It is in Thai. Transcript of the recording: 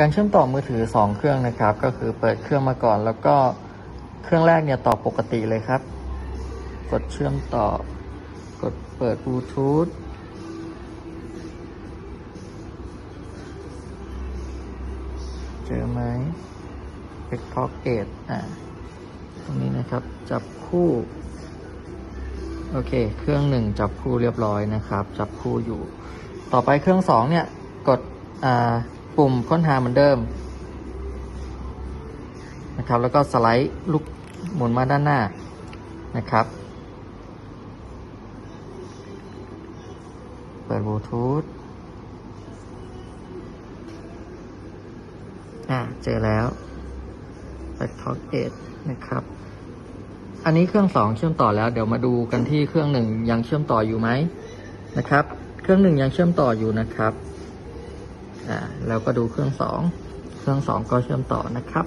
การเชื่อมต่อมือถือ 2 เครื่องนะครับ ก็คือเปิดเครื่องมาก่อน แล้วก็เครื่องแรกเนี่ยต่อปกติเลยครับ กดเชื่อมต่อ กดเปิดบลูทูธเจอไหมเป็กพ็อกเกตอ่าตรงนี้นะครับจับคู่ โอเค เครื่องหนึ่งจับคู่เรียบร้อยนะครับ จับคู่อยู่ ต่อไปเครื่องสองเนี่ย กดอ่า ปุ่มค้นหาเหมือนเดิมนะครับ แล้วก็สไลด์ลูกหมุนมาด้านหน้านะครับ เปิดบลูทูธอ่าเจอแล้วไปท็อกเอทนะครับ อันนี้เครื่องสองเชื่อมต่อแล้ว เดี๋ยวมาดูกันที่เครื่องหนึ่งยังเชื่อมต่ออยู่ไหมนะครับ เครื่องหนึ่งยังเชื่อมต่ออยู่นะครับ อ่าแล้วก็ดูเครื่องสองเครื่องสองก็เชื่อมต่อนะครับ